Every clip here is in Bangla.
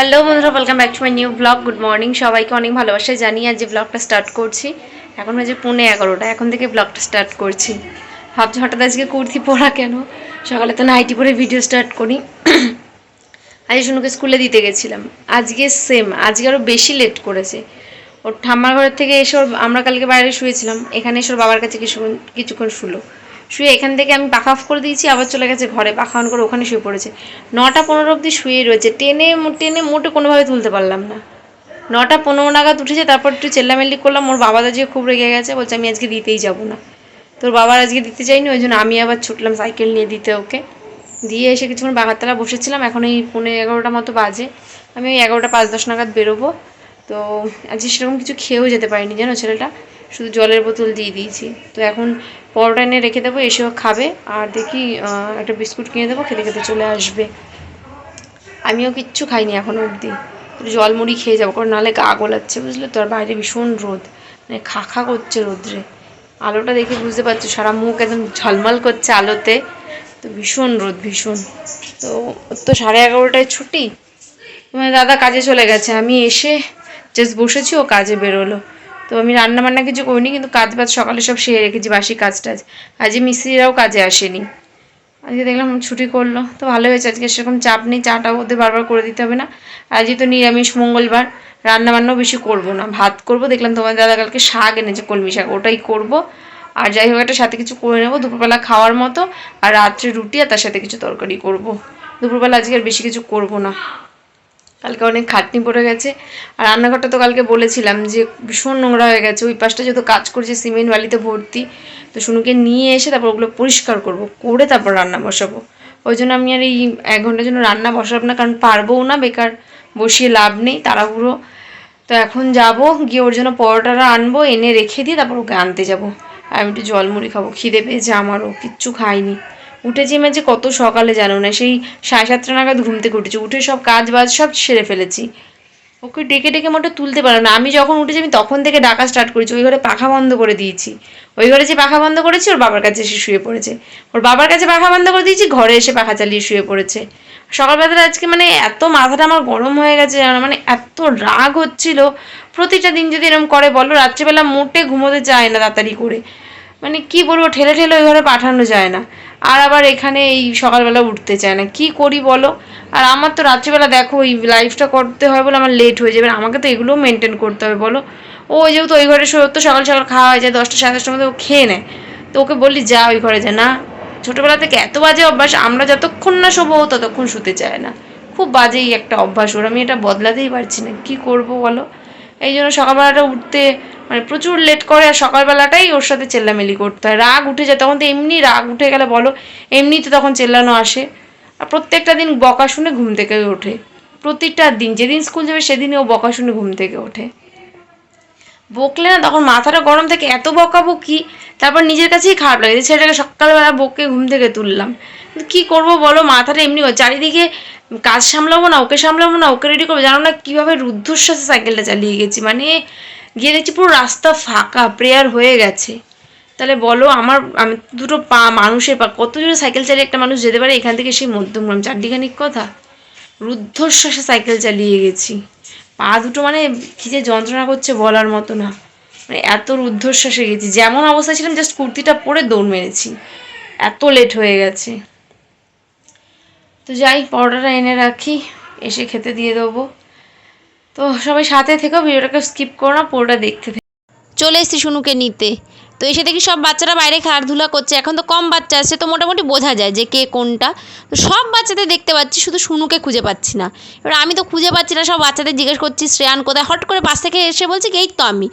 হ্যালো বন্ধুরা welcome back to my new blog good morning সবাইকে অনেক ভালোবাসা জানিয়ে আজ যে ব্লগটা স্টার্ট করছি। এখন হচ্ছে পুনে এগারোটা, এখন থেকে ব্লগটা স্টার্ট করছি। ভাবছি হঠাৎ আজকে কুর্তি পরা কেন? সকালে তো নাইটি পরে ভিডিও স্টার্ট করি। আজ শুনুকে স্কুলে দিতে গেছিলাম। আজকে সেম আজকে আরও বেশি লেট করেছে। ওর ঠাম্মার ঘরের থেকে এসে আমরা কালকে বাইরে শুয়েছিলাম। এখানে এসে বাবার কাছে কিছুক্ষণ কিছুক্ষণ শুলো। শুয়ে এখান থেকে আমি পাখা অফ করে দিয়েছি, আবার চলে গেছে ঘরে পাখা অন করে ওখানে শুয়ে পড়েছে। নটা পনেরো অবধি শুয়েই রয়েছে। টেনে টেনে মোটে কোনোভাবে তুলতে পারলাম না। নটা পনেরো নাগাদ উঠেছে, তারপর একটু চেল্লামেল্লি করলাম। ওর বাবা দাজিও খুব রেগে গেছে, বলছে আমি আজকে দিতেই যাব না। তোর বাবার আজকে দিতে চাইনি ওই জন্য আমি আবার ছুটলাম সাইকেল নিয়ে দিতে ওকে। দিয়ে এসে কিছুক্ষণ বাগারতলা বসেছিলাম। এখন এই পনেরো এগারোটা মতো বাজে। আমি ওই এগারোটা পাঁচ দশ নাগাদ বেরোবো। তো আজকে সেরকম কিছু খেয়েও যেতে পারিনি, জানো ছেলেটা? শুধু জলের বোতল দিয়ে দিয়েছি। তো এখন পরোটা এনে রেখে দেবো এসেও খাবে। আর দেখি একটা বিস্কুট কিনে দেবো, খেতে খেতে চলে আসবে। আমিও কিচ্ছু খাইনি এখনও অবধি। জল মুড়ি খেয়ে যাব, কারণ নাহলে গা গোলাচ্ছে, বুঝলে তো? আর বাইরে ভীষণ রোদ। মানে খা খা করছে রোদ্রে। আলোটা দেখে বুঝতে পারছ, সারা মুখ একদম ঝলমল করছে আলোতে। তো ভীষণ রোদ, ভীষণ। তো ওর তো সাড়ে এগারোটায় ছুটি। মানে দাদা কাজে চলে গেছে, আমি এসে জাস্ট বসেছি, ও কাজে বেরোলো। তো আমি রান্না বান্না কিছু করিনি, কিন্তু কাজ বাজ সকালে সব সেরে রেখেছি, বাসি কাজ টাজ আজকে মিস্ত্রিরাও কাজে আসেনি। আজকে দেখলাম ছুটি করল, তো ভালো হয়েছে, আজকে সেরকম চাপ নেই, চাটাও ওদের বারবার করে দিতে হবে না। আর যেহেতু নিরামিষ মঙ্গলবার রান্না বান্নাও বেশি করব না, ভাত করব, দেখলাম তোমার দাদা কালকে শাক এনেছে, কলমি শাক, ওটাই করব। আর যাই হোক, একটা সাথে কিছু করে নেব, দুপুরবেলা খাওয়ার মতো, আর রাত্রে রুটি আর তার সাথে কিছু তরকারি করব। দুপুরবেলা আজকে আর বেশি কিছু করব না। কালকে অনেক খাটনি পড়ে গেছে। আর রান্নাঘরটা তো কালকে বলেছিলাম যে ভীষণ নোংরা হয়ে গেছে। ওই পাশটা যেহেতু কাজ করছে, সিমেন্ট বালিতে ভর্তি, তো শুনুকে নিয়ে এসে তারপর ওগুলো পরিষ্কার করব, করে তারপর রান্না বসাবো। ওই জন্য আমি আর এই এক ঘণ্টার জন্য রান্না বসাবো না, কারণ পারবোও না, বেকার বসিয়ে লাভ নেই, তাড়াহুড়ো। তো এখন যাব, গিয়ে ওর জন্য পরোটাটা আনব, এনে রেখে দিয়ে তারপর ওকে আনতে যাব। আমি একটু জল মুড়ি খাব, খিদে পেয়েছে আমারও, কিচ্ছু খাইনি। উঠেছি আমি যে কত সকালে জানো না, সেই সাড়ে সাতটা নাগাদ ঘুম থেকে উঠেছি, উঠে সব কাজ বাজ সব সেরে ফেলেছি। ওকে ডেকে ডেকে মোটে তুলতে পারে না, আমি যখন উঠেছি আমি তখন থেকে ডাকা স্টার্ট করেছি, ওই ঘরে পাখা বন্ধ করে দিয়েছি। ওই ঘরে যে পাখা বন্ধ করেছি, ওর বাবার কাছে এসে শুয়ে পড়েছে। ওর বাবার কাছে পাখা বন্ধ করে দিয়েছি, ঘরে এসে পাখা চালিয়ে শুয়ে পড়েছে। সকালবেলা আজকে মানে এত মাথাটা আমার গরম হয়ে গেছে মানে এত রাগ হচ্ছিল। প্রতিটা দিন যদি এরকম করে বলো, রাত্রিবেলা মোটে ঘুমোতে চায় না তাড়াতাড়ি করে। মানে কি বলব, ঠেলে ঠেলে ওই ঘরে পাঠানো যায় না। আর আবার এখানে এই সকালবেলা উঠতে চায় না। কি করি বলো? আর আমার তো রাত্রিবেলা দেখো এই লাইফটা করতে হয় বলে আমার লেট হয়ে যাবে আমাকে তো এগুলোও মেনটেন করতে হবে বলো? ও ওই যেহেতু ওই ঘরে শোয়, তো সকাল সকাল খাওয়া হয়ে যায় দশটা সাড়ে দশটার মধ্যে ও খেয়ে নেয়। তো ওকে বললি যা ওই ঘরে যা। না ছোটোবেলা থেকে এত বাজে অভ্যাস আমরা যতক্ষণ না শোবো ততক্ষণ শুতে চায় না। খুব বাজেই একটা অভ্যাস ওর আমি এটা বদলাতেই পারছি না। কি করব বলো? এই জন্য সকালবেলাটা উঠতে মানে প্রচুর লেট করে আর সকালবেলাটাই ওর সাথে চেল্লামেলি করতে হয়। রাগ উঠে যায়, তখন তো এমনি রাগ উঠে গেলে বলো এমনি তো তখন চেল্লানো আসে। আর প্রত্যেকটা দিন বকা শুনে ঘুম থেকে ওঠে। প্রতিটা দিন, যেদিন স্কুল যাবে সেদিনই ও বকা শুনে ঘুম থেকে ওঠে। বকলে না, তখন মাথাটা গরম থেকে এত বকাবকি, তারপর নিজের কাছেই খারাপ লাগে। ছেলেটাকে সকালবেলা বকে ঘুম থেকে তুললাম। কী করব বলো, মাথাটা এমনি চারিদিকে কাজ সামলাবো না, ওকে সামলাবো না, ওকে রেডি করব, জানো না কীভাবে রুদ্ধশ্বাসে সাইকেলটা চালিয়ে গেছি। মানে গিয়ে দেখছি পুরো রাস্তা ফাঁকা প্রেয়ার হয়ে গেছে। তাহলে বলো, আমার, আমি দুটো পা মানুষের পা, কত জোরে সাইকেল চালিয়ে একটা মানুষ যেতে পারে, এখান থেকে সেই মধ্যমগ্রাম, চারদিখানিক কথা? রুদ্ধশ্বাসে সাইকেল চালিয়ে গেছি। পা দুটো মানে কী যে যন্ত্রণা করছে বলার মতো না। মানে এত রুদ্ধশ্বাসে গেছি, যেমন অবস্থায় ছিলাম জাস্ট কুর্তিটা পরে দৌড় মেরেছি। এত লেট হয়ে গেছে। তো যাই, পরোটাটা এনে রাখি, এসে খেতে দিয়ে দেবো। তো সবাই সাথে থেকেও ভিডিওটাকে স্কিপ করো না, পুরোটা দেখতে চলে এসেছি শুনুকে নিতে। তো এসে দেখি সব বাচ্চারা বাইরে খেলাধুলা করছে। এখন তো কম বাচ্চা আছে, তো মোটামুটি বোঝা যায় যে কে কোনটা। তো সব বাচ্চাদের দেখতে পাচ্ছি, শুধু শুনুকে খুঁজে পাচ্ছি না। এবার আমি তো খুঁজে পাচ্ছি না, সব বাচ্চাদের জিজ্ঞেস করছি, শ্রেয়ান কোথায়? হট করে পাশ থেকে এসে বলছে কি এই তো আমি।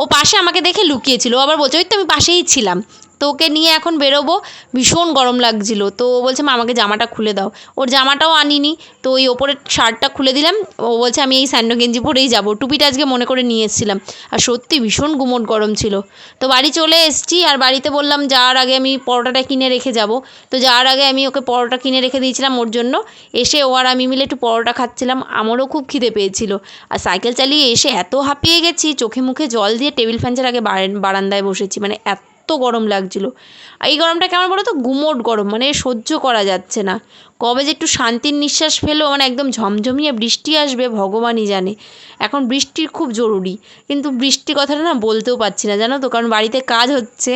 ও পাশে আমাকে দেখে লুকিয়েছিল। আবার বলছে, ওই তো আমি পাশেই ছিলাম। তো ওকে নিয়ে এখন বেরোবো। ভীষণ গরম লাগছিল। তো ও বলছে, মা, আমাকে জামাটা খুলে দাও। ওর জামাটাও আনিনি। তো ওই ওপরের শার্টটা খুলে দিলাম। ও বলছে, আমি এই স্যান্ডো গেঞ্জি পরেই যাব। টুপিটা আজকে মনে করে নিয়ে এসেছিলাম। আর সত্যি ভীষণ গুমোট গরম ছিল। তো বাড়ি চলে এসেছি। আর বাড়িতে বললাম, যাওয়ার আগে আমি পরোটাটা কিনে রেখে যাব। তো যাওয়ার আগে আমি ওকে পরোটা কিনে রেখে দিয়েছিলাম ওর জন্য। এসে ও আর আমি মিলে একটু পরোটা খাচ্ছিলাম। আমারও খুব খিদে পেয়েছিল। আর সাইকেল চালিয়ে এসে এত হাঁপিয়ে গেছি, চোখে মুখে জল দিয়ে টেবিল ফ্যানচার আগে বারান্দায় বসেছি। মানে এত কত গরম লাগছিল। এই গরমটা কেমন বলো তো গুমোট গরম মানে সহ্য করা যাচ্ছে না। কবে যে একটু শান্তির নিঃশ্বাস ফেলো মানে একদম ঝমঝমিয়ে বৃষ্টি আসবে, ভগবানই জানে। এখন বৃষ্টির খুব জরুরি। কিন্তু বৃষ্টি কথাটা না বলতেও পারছি না, জানো তো? কারণ বাড়িতে কাজ হচ্ছে।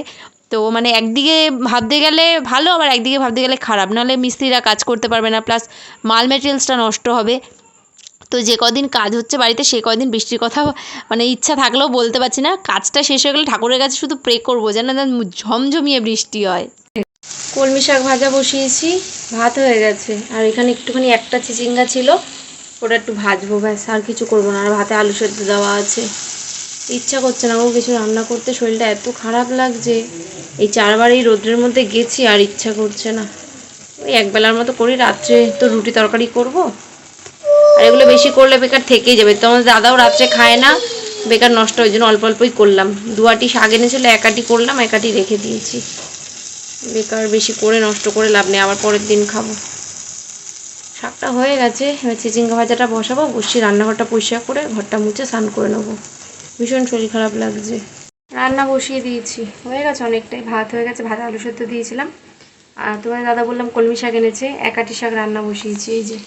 তো মানে একদিকে ভাবতে গেলে ভালো, আবার একদিকে ভাবতে গেলে খারাপ। নাহলে মিস্ত্রিরা কাজ করতে পারবে না, প্লাস মাল মেটেরিয়ালসটা নষ্ট হবে। তো যে কদিন কাজ হচ্ছে বাড়িতে, সে কদিন বৃষ্টির কথা মানে ইচ্ছা থাকলেও বলতে পারছি না। কাজটা শেষ হয়ে গেলে ঠাকুরের কাছে শুধু প্রে করব, যেন ঝমঝমিয়ে বৃষ্টি হয়। কলমি শাক ভাজা বসিয়েছি, ভাত হয়ে গেছে। আর এখানে একটুখানি একটা চিচিঙ্গা ছিল, ওটা একটু ভাজবো ব্যাস, আর কিছু করব না। আর ভাতে আলু সেদ্ধ দেওয়া আছে। ইচ্ছা করছে না ও কিছু রান্না করতে, শরীরটা এত খারাপ লাগছে। এই চারবার এই রোদ্রের মধ্যে গেছি, আর ইচ্ছা করছে না। ওই একবেলার মতো করি, রাত্রে তো রুটি তরকারি করব। আর এগুলো বেশি করলে বেকার থেকেই যাবে। তো দাদাও রাত্রে খায় না, বেকার নষ্ট ওই জন্য অল্প অল্পই করলাম। দুয়াটি শাক এনেছিল, একাটি করলাম, একাটি রেখে দিয়েছি। বেকার বেশি করে নষ্ট করে লাভ নেই, আবার পরের দিন খাব। শাকটা হয়ে গেছে, এবার চিচিঙ্গা ভাজাটা বসাবো, বসিয়ে রান্নাঘরটা পরিষ্কার করে ঘরটা মুছে স্নান করে নেব। ভীষণ শরীর খারাপ লাগছে। রান্না বসিয়ে দিয়েছি। হয়ে গেছে অনেকটাই, ভাত হয়ে গেছে, ভাত আলু সেদ্ধ দিয়েছিলাম। আর তোমার দাদা বললাম কলমি শাক এনেছে, একাটি শাক রান্না বসিয়েছি, এই যে।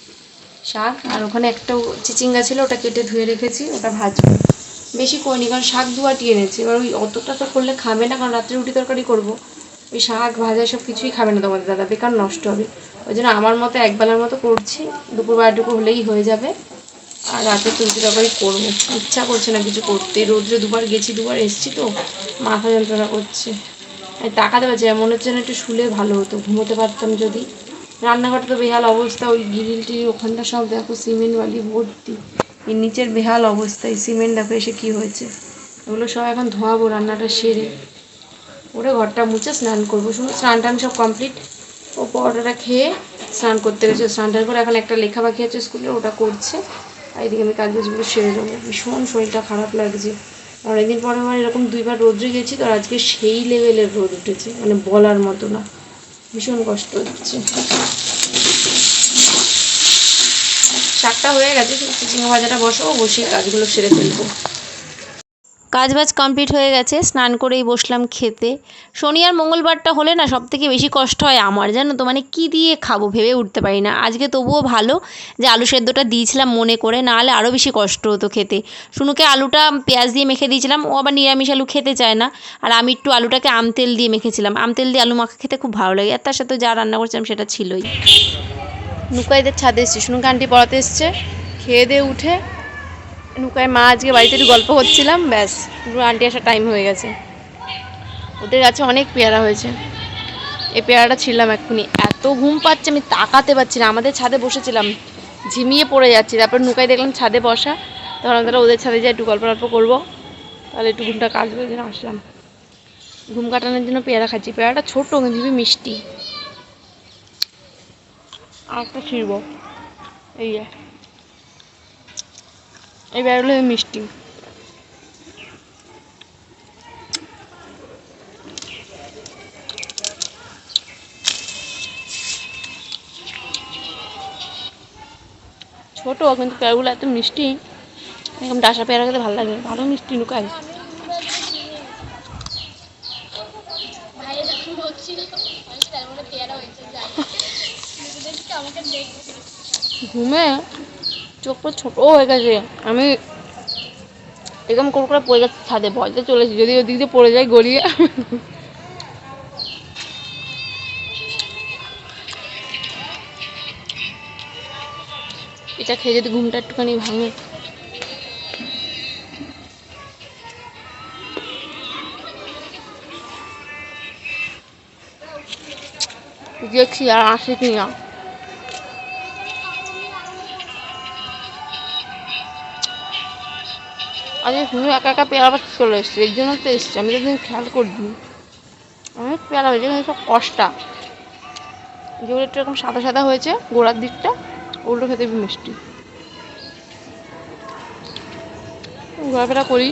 শাক, আর ওখানে একটা চিচিঙ্গা ছিল, ওটা কেটে ধুয়ে রেখেছি, ওটা ভাজবো। বেশি করিনি, কারণ শাক দুয়াটি এনেছি। এবার ওই অতটা তো করলে খাবে না, কারণ রাত্রে রুটি তরকারি করব। ওই শাক, ভাজা সব কিছুই খাবে না তোমাদের দাদা, বেকার নষ্ট হবে। ওই জন্য আমার মতো একবেলার মতো করছি দুপুর বেলাটুকু হলেই হয়ে যাবে। আর রাতে তো রুটি তরকারি করব, ইচ্ছা করছে না কিছু করতে। রোদ্রে দুবার গেছি, দুবার এসছি তো, মাথা যন্ত্রণা করছে। তাকাতে পারছি মনে হচ্ছে না একটু শুলে ভালো হতো, ঘুমোতে পারতাম যদি। রান্নাঘরটা তো বেহাল অবস্থা, ওই গ্রিলটি ওখানটা সব দেখো সিমেন্ট বালি ভর্তি। এর নিচের বেহাল অবস্থা, এই সিমেন্ট দেখো এসে কী হয়েছে। ওগুলো সব এখন ধোয়াবো, রান্নাটা সেরে। ওরে ঘরটা মুছে স্নান করব। শুধু স্নান টান সব কমপ্লিট ও পরোটাটা খেয়ে স্নান করতে গেছে। স্নান টান করে এখন একটা লেখা বাকি আছে স্কুলে, ওটা করছে। আর এদিকে আমি কাজ বাজগুলো সেরে দেবো ভীষণ শরীরটা খারাপ লাগছে। অনেকদিন পরে আমার এরকম দুইবার রোদ্রে গেছি, তো আর আজকে সেই লেভেলের রোদ উঠেছে। মানে বলার মতো না। ভীষণ কষ্ট হচ্ছে। শাকটা হয়ে গেছে চিংড়ি ভাজাটা বসবো বসিয়ে কাজগুলো সেরে ফেলব। কাজ বাজ কমপ্লিট হয়ে গেছে, স্নান করেই বসলাম খেতে। শনি আর মঙ্গলবারটা হলে না সব থেকে বেশি কষ্ট হয় আমার, জানো তো? মানে কী দিয়ে খাব ভেবে উঠতে পারি না। আজকে তবুও ভালো যে আলু সেদ্ধটা দিয়েছিলাম মনে করে নাহলে আরও বেশি কষ্ট হতো খেতে। শুনুকে আলুটা পেঁয়াজ দিয়ে মেখে দিয়েছিলাম, ও আবার নিরামিষ আলু খেতে চায় না। আর আমি একটু আলুটাকে আম তেল দিয়ে মেখেছিলাম। আম তেল দিয়ে আলু মাখা খেতে খুব ভালো লাগে। আর তার সাথে যা রান্না করছিলাম সেটা ছিলই। নুকাইদের ছাদে এসছে। শুনুকে আন্টি পড়াতে এসছে। খেয়ে দিয়ে উঠে নুকায় মা আজকে বাড়িতে একটু গল্প করছিলাম, ব্যাস, পুরো আন্টি আসার টাইম হয়ে গেছে। ওদের গাছে অনেক পেয়ারা হয়েছে। এই পেয়ারাটা ছিলাম এক্ষুনি। এত ঘুম পাচ্ছে, আমি তাকাতে পারছি না। আমাদের ছাদে বসেছিলাম, ঝিমিয়ে পড়ে যাচ্ছি। তারপর নুকাই দেখলাম ছাদে বসা। তখন আমরা ওদের ছাদে যাই, একটু গল্প গল্প করব। তাহলে একটু ঘুমটা কাটবে জন্য আসলাম। ঘুম কাটানোর জন্য পেয়ারা খাচ্ছি। পেয়ারাটা ছোটো খুবই মিষ্টি। আর একটা ছিড়ব। এই যে এই বেরোলে মিষ্টি। ছোট কিন্তু পেয়ারগুলো এত মিষ্টি। এরকম ডাসা পেয়ারা খেতে ভালো লাগে। ভালো মিষ্টি লুকাই। ঘুমে? চোখ পুরো ছোটো হয়ে গেছে। আমি এরকম করে করে পড়ে গেছে ছাদে, ভয়তে চলেছি। যদি ওদিক দিয়ে পড়ে যায় গড়িয়ে। এটা খেয়ে যদি ঘুমটা একটুখানি ভাঙে। দেখছি আর আসে কি আজকে শুধু একা একা পেয়ারা পাতা চলে এসছে এর জন্য তো এসছে। আমি তো খেয়াল করিনি অনেক পেয়ারা হয়েছে সব কষ্টা। যেগুলো একটু এরকম সাদা সাদা হয়েছে, গোড়ার দিকটা, ওগুলো খেতে মিষ্টি। ঘোরাফেরা করি,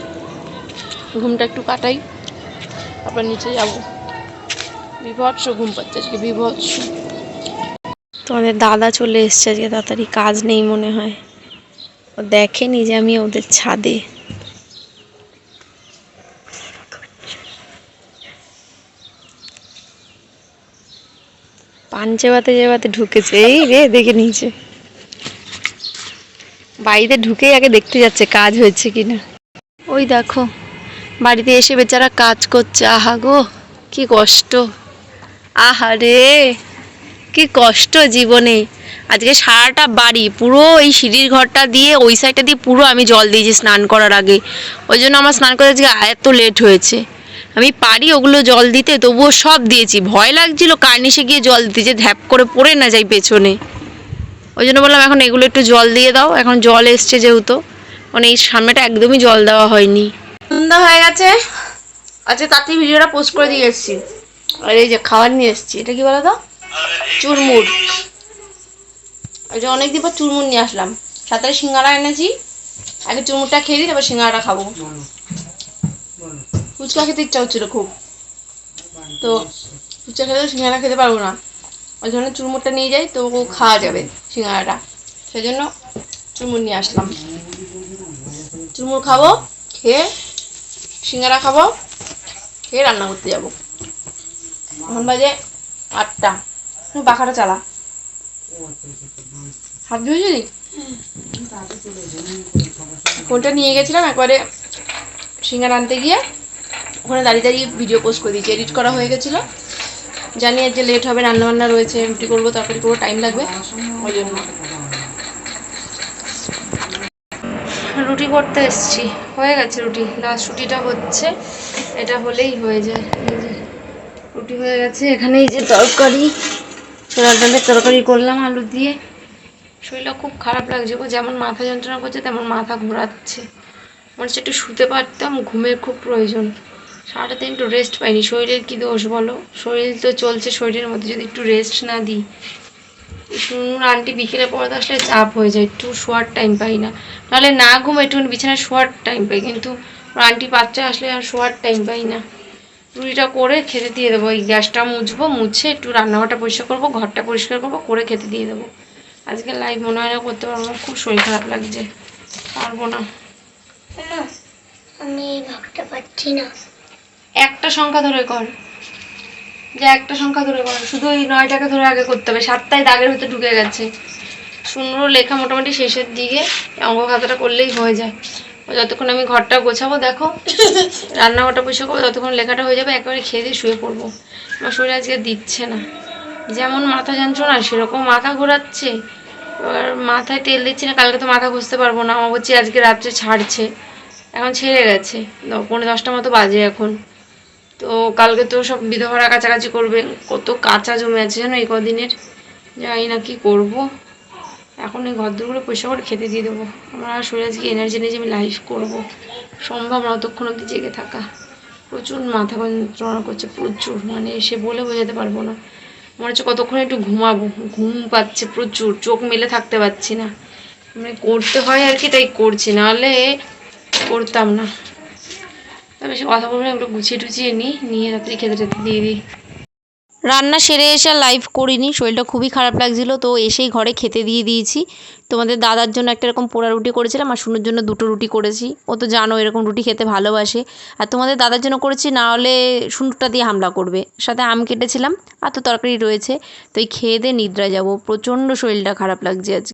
ঘুমটা একটু কাটাই, তারপর নিচে যাব। বিভৎস ঘুম পাচ্ছে আজকে, বিভৎস। তোমাদের দাদা চলে এসছে আজকে, তাড়াতাড়ি কাজ নেই মনে হয়। ও দেখেনি যে আমি ওদের ছাদে। পান চেবাতে চেবাতে ঢুকেছে। এই রে, দেখে নিয়েছে। বাড়িতে ঢুকেই আগে দেখতে যাচ্ছে কাজ হয়েছে কিনা। ওই দেখো, বাড়িতে এসে বেচারা কাজ করছে। আহা গো, কি কষ্ট। আহা রে, কি কষ্ট জীবনে। আজকে সারাটা বাড়ি, পুরো এই সিঁড়ির ঘরটা দিয়ে ওই সাইডটা দিয়ে পুরো আমি জল দিয়েছি স্নান করার আগে। ওই জন্য আমার স্নান করতে আজকে এত লেট হয়েছে। আমি পারি ওগুলো জল দিতে, তবুও সব দিয়েছি। ভয় লাগছিল কার্নিশে গিয়ে জল দিতে, যে ধ্যাপ করে পড়ে না যাই পেছনে। ওই জন্য বললাম, এখন এগুলো একটু জল দিয়ে দাও, এখন জল এসছে যেহেতু। মানে এই সামনেটা একদমই জল দেওয়া হয়নি। সন্ধ্যা হয়ে গেছে। আচ্ছা তাতেই ভিডিওটা পোস্ট করে দিয়ে এসেছি। আর এই যে খাবার নিয়ে এসেছি, এটা কি বলো তো চুরমুর। ওই যে অনেকদিন পর চুরমুর নিয়ে আসলাম। সাথে সিঙ্গারা এনেছি, আগে চুরমুরটা খেয়ে দিই তারপর সিঙ্গারাটা খাব। ফুচকা খেতে ইচ্ছা হচ্ছিল খুব। তো ফুচকা খেতে সিঙ্গারা খেতে পারব না। ওই জন্য চুরমুরটা নিয়ে যাই তো ও খাওয়া যাবে সিঙ্গারাটা। সেই জন্য চুরমুর নিয়ে আসলাম। চুরমুর খাব খেয়ে সিঙ্গারা খাব খেয়ে রান্না করতে যাব। এখন বাজে আটটা। পাখাটা চালা। হাত ধুয়েছিলি ফোনটা নিয়ে গেছিলাম একবারে সিঙ্গার আনতে গিয়ে। ওখানে দাঁড়িয়ে দাঁড়িয়ে ভিডিও পোস্ট করে দিয়েছি এডিট করা হয়ে গেছিল। জানি যে লেট হবে রান্না বান্না রয়েছে, রুটি করব, তরকারি করব টাইম লাগবে। ওই জন্য রুটি করতে এসছি, হয়ে গেছে রুটি। লাস্ট রুটিটা হচ্ছে, এটা হলেই হয়ে যায়। রুটি হয়ে গেছে, এখানে এই যে তরকারি ছোলার ডালের তরকারি করলাম আলু দিয়ে। শরীরটা খুব খারাপ লাগছে গো, যেমন মাথা যন্ত্রণা করছে, তেমন মাথা ঘোরাচ্ছে। মনে হচ্ছে একটু শুতে পারতাম, ঘুমের খুব প্রয়োজন। সারাটা দিন একটু রেস্ট পাইনি। শরীরের কি দোষ বলো? শরীর তো চলছে, শরীরের মধ্যে যদি একটু রেস্ট না দিই। শুনুন আন্টি বিকেলে পড়াতে আসলে চাপ হয়ে যায়, একটু শোয়ার টাইম পাই না। নাহলে না ঘুম একটু বিছানায় শোয়ার টাইম পাই, কিন্তু আন্টি বাচ্চা আসলে আর শোয়ার টাইম পাই না। রুটিটা করে খেতে দিয়ে দেবো, এই গ্যাসটা মুছবো, মুছে একটু রান্নাঘরটা পরিষ্কার করব, ঘরটা পরিষ্কার করব, করে খেতে দিয়ে দেবো। আজকে লাইভ মনে হয় না করতে পারব খুব শরীর খারাপ লাগছে, পারব না, আমি ভাবতে পারছি না। একটা সংখ্যা ধরে কর। যে একটা সংখ্যা ধরে কর। শুধু এই নয়টাকে ধরে আগে করতে হবে। সাতটায় দাগের ভিতরে ঢুকে গেছে। শূন্য লেখা মোটামুটি শেষের দিকে অঙ্ক খাতাটা করলেই হয়ে যায়। যতক্ষণ আমি ঘরটা গোছাবো, দেখো, রান্নাঘরটা পরিষ্কার করব ততক্ষণ লেখাটা হয়ে যাবে, একেবারে খেয়ে দিয়ে শুয়ে পড়ব। আমার শরীর আজকে দিচ্ছে না। যেমন মাথা যন্ত্রণা, সেরকম মাথা ঘোরাচ্ছে। এবার মাথায় তেল দিচ্ছি না, কালকে তো মাথা ঘষতে পারব না। আমার বলছি আজকে রাত্রে ছাড়ছে। এখন ছেড়ে গেছে। পনেরো দশটা মতো বাজে এখন। তো কালকে তো সব বিধবারা কাছাকাছি করবে। কত কাঁচা জমে আছে জানো এই কদিনের? যাই না কি করব। এখন এই ঘরদুরগুলো পয়সা করে খেতে দিয়ে দেবো। আমার শরীরে আজকে এনার্জি নেই যে আমি লাইফ করব। সম্ভব না অতক্ষণ অব্দি জেগে থাকা। প্রচুর মাথা যন্ত্রণা করছে, প্রচুর। মানে সে বলে বোঝাতে পারব না। মনে হচ্ছে কতক্ষণ একটু ঘুমাবো। ঘুম পাচ্ছে প্রচুর। চোখ মেলে থাকতে পারছি না। মানে করতে হয় আর কি, তাই করছি। নাহলে করতাম না। বেশি কথা বলব একটু গুছিয়ে টুছিয়ে নিই নিয়ে রাত্রি খেতে টেতে দিয়ে দিই। রান্না সেরে এসে লাইভ করিনি, শরীরটা খুবই খারাপ লাগছিল, তো এসেই ঘরে খেতে দিয়ে দিয়েছি। তোমাদের দাদার জন্য একটা এরকম পোড়া রুটি করেছিলাম, আর শুনুর জন্য দুটো রুটি করেছি। ও তো জানো এরকম রুটি খেতে ভালোবাসে। আর তোমাদের দাদার জন্য করেছি, না হলে শুনুরটা দিয়ে হামলা করবে। সাথে আম কেটেছিলাম, আর তো তরকারি রয়েছে। তো এই খেয়ে দিয়ে নিদ্রা যাব, প্রচণ্ড শরীরটা খারাপ লাগছে আজকে।